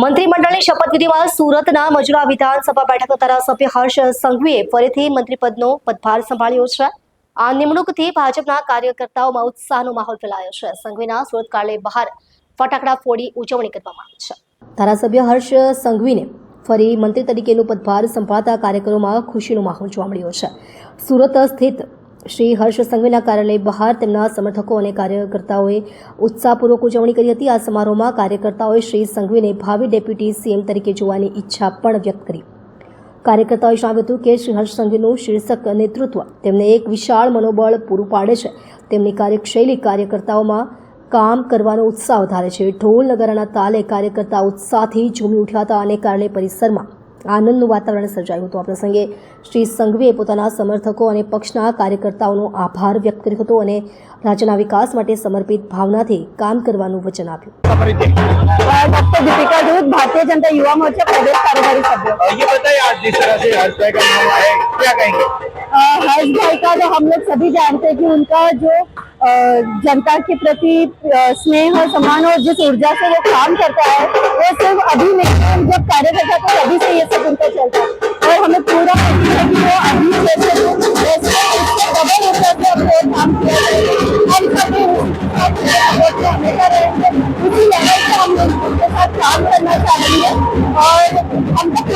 મંત્રીમંડળની શપથવિધિમાં સુરતના મજુરા વિધાનસભા બેઠકના ધારાસભ્ય હર્ષ સંઘવીએ ફરીથી મંત્રીપદનો પદભાર સંભાળ્યો છે. આ નિમણૂકથી ભાજપના કાર્યકર્તાઓમાં ઉત્સાહનો માહોલ ફેલાયો છે. સંઘવીના સુરત કાર્યાલય બહાર ફટાકડા ફોડી ઉજવણી કરવામાં આવી છે. ધારાસભ્ય હર્ષ સંઘવીને ફરી મંત્રી તરીકેનું પદભાર સંભાળતા કાર્યકરોમાં ખુશીનો માહોલ જોવા મળ્યો છે. સુરત સ્થિત શ્રી હર્ષ સંઘવીના કાર્યાલય બહાર તેમના સમર્થકો અને કાર્યકર્તાઓએ ઉત્સાહપૂર્વક ઉજવણી કરી હતી. આ સમારોહમાં કાર્યકર્તાઓએ શ્રી સંઘવીને ભાવિ ડેપ્યુટી સીએમ તરીકે જોવાની ઈચ્છા પણ વ્યક્ત કરી. કાર્યકર્તાઓએ જણાવ્યું હતું કે શ્રી હર્ષ સંઘવીનું શીર્ષક નેતૃત્વ તેમને એક વિશાળ મનોબળ પૂરું પાડે છે. તેમની કાર્યશૈલી કાર્યકર્તાઓમાં કામ કરવાનો ઉત્સાહ વધારે છે. ઢોલ નગારાના તાલે કાર્યકર્તા ઉત્સાહથી ઝૂમી ઉઠ્યા હતા અને કાર્યાલય પરિસરમાં આનંદનું વાતાવરણ સર્જાયું હતું આ પ્રસંગે શ્રી સંઘવીએ પોતાના સમર્થકો અને પક્ષના કાર્યકર્તાઓનો આભાર વ્યક્ત કર્યો હતો અને રાજ્યના વિકાસ માટે સમર્પિત ભાવનાથી કામ કરવાનું વચન આપ્યું डॉक्टर दीपिका दूध भारतीय जनता युवा मोर्चा प्रदेश कार्यकारी सभ्य और ये बताइए आज जिस तरह से हर्ष भाई का नाम आया है, क्या कहेंगे अ, हर्ष भाई का तो हम लोग सभी जानते हैं कि उनका जो अ, जनता के प्रति स्नेह और सम्मान और जिस ऊर्जा से वो काम करता है वो सिर्फ़ अभी नहीं है, जब कार्यकर्ता तो अभी से ये सब उनका चलता है और हमें पूरा है कि वो अभी हम हम उनके साथ काम करना चाहेंगे और पूरा विश्वास